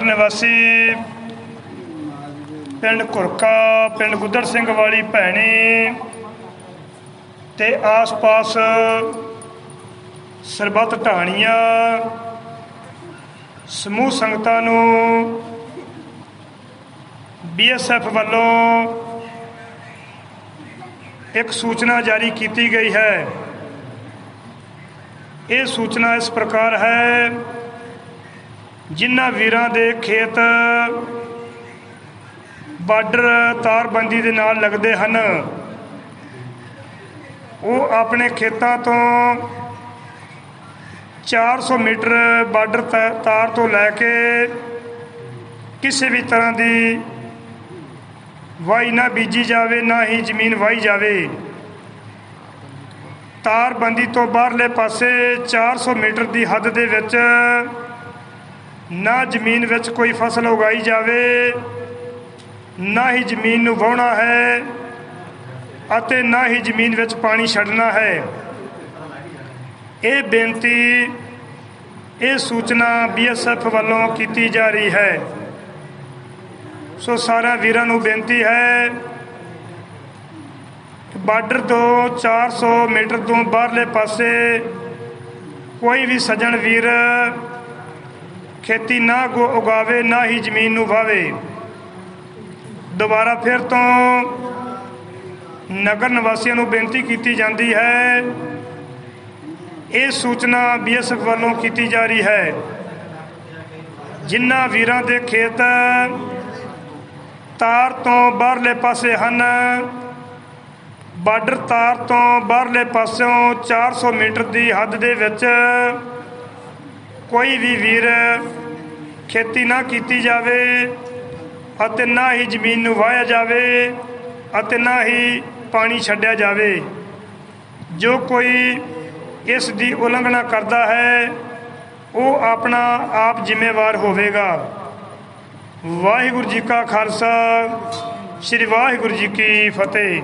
ਨਿਵਾਸੀ ਪਿੰਡ ਕੁਰਕਾ ਪਿੰਡ ਗੁੱਦੜ ਸਿੰਘ ਵਾਲੀ ਭੈਣੀ ਤੇ ਆਸ-ਪਾਸ ਸਰਬੱਤ ਢਾਣੀਆਂ, ਸਮੂਹ ਸੰਗਤਾਂ ਨੂੰ ਬੀਐਸਐਫ ਵੱਲੋਂ ਇੱਕ ਸੂਚਨਾ ਜਾਰੀ ਕੀਤੀ ਗਈ ਹੈ। ਇਹ ਸੂਚਨਾ ਇਸ ਪ੍ਰਕਾਰ ਹੈ ਜਿਨ੍ਹਾਂ ਵੀਰਾਂ ਦੇ ਖੇਤ ਬਾਰਡਰ ਤਾਰਬੰਦੀ ਦੇ ਨਾਲ ਲੱਗਦੇ ਹਨ, ਉਹ ਆਪਣੇ ਖੇਤਾਂ ਤੋਂ 400 ਮੀਟਰ ਬਾਰਡਰ ਤਾ- ਤਾਰ ਤੋਂ ਲੈ ਕੇ ਕਿਸੇ ਵੀ ਤਰ੍ਹਾਂ ਦੀ ਵਾਈ ਨਾ ਬੀਜੀ ਜਾਵੇ, ਨਾ ਹੀ ਜ਼ਮੀਨ ਵਾਈ ਜਾਵੇ। ਤਾਰਬੰਦੀ ਤੋਂ ਬਾਹਰਲੇ ਪਾਸੇ 400 ਮੀਟਰ ਦੀ ਹੱਦ ਦੇ ਵਿੱਚ ਨਾ ਜ਼ਮੀਨ ਵਿੱਚ ਕੋਈ ਫਸਲ ਉਗਾਈ ਜਾਵੇ, ਨਾ ਹੀ ਜ਼ਮੀਨ ਨੂੰ ਵਾਹੁਣਾ ਹੈ ਅਤੇ ਨਾ ਹੀ ਜ਼ਮੀਨ ਵਿੱਚ ਪਾਣੀ ਛੱਡਣਾ ਹੈ। ਇਹ ਬੇਨਤੀ, ਇਹ ਸੂਚਨਾ ਬੀਐਸਐਫ ਵੱਲੋਂ ਕੀਤੀ ਜਾ ਰਹੀ ਹੈ। ਸੋ ਸਾਰਿਆਂ ਵੀਰਾਂ ਨੂੰ ਬੇਨਤੀ ਹੈ ਬਾਰਡਰ ਤੋਂ 400 ਮੀਟਰ ਤੋਂ ਬਾਹਰਲੇ ਪਾਸੇ ਕੋਈ ਵੀ ਸੱਜਣ ਵੀਰ ਖੇਤੀ ਨਾ ਗੋ ਉਗਾਵੇ, ਨਾ ਹੀ ਜ਼ਮੀਨ ਨੂੰ ਵਾਵੇ। ਦੁਬਾਰਾ ਫਿਰ ਤੋਂ ਨਗਰ ਨਿਵਾਸੀਆਂ ਨੂੰ ਬੇਨਤੀ ਕੀਤੀ ਜਾਂਦੀ ਹੈ। ਇਹ ਸੂਚਨਾ ਬੀਐਸਐਫ ਵੱਲੋਂ ਕੀਤੀ ਜਾ ਰਹੀ ਹੈ। ਜਿਨ੍ਹਾਂ ਵੀਰਾਂ ਦੇ ਖੇਤ ਤਾਰ ਤੋਂ ਬਾਹਰਲੇ ਪਾਸੇ ਹਨ, ਬਾਰਡਰ ਤਾਰ ਤੋਂ ਬਾਹਰਲੇ ਪਾਸਿਓਂ 400 ਮੀਟਰ ਦੀ ਹੱਦ ਦੇ ਵਿੱਚ ਕੋਈ ਵੀ ਵੀਰ ਖੇਤੀ ਨਾ ਕੀਤੀ ਜਾਵੇ ਅਤੇ ਨਾ ਹੀ ਜ਼ਮੀਨ ਨੂੰ ਵਾਹਿਆ ਜਾਵੇ ਅਤੇ ਨਾ ਹੀ ਪਾਣੀ ਛੱਡਿਆ ਜਾਵੇ। ਜੋ ਕੋਈ ਇਸ ਦੀ ਉਲੰਘਣਾ ਕਰਦਾ ਹੈ, ਉਹ ਆਪਣਾ ਆਪ ਜ਼ਿੰਮੇਵਾਰ ਹੋਵੇਗਾ। ਵਾਹਿਗੁਰੂ ਜੀ ਕਾ ਖਾਲਸਾ, ਸ੍ਰੀ ਵਾਹਿਗੁਰੂ ਜੀ ਕੀ ਫਤਿਹ।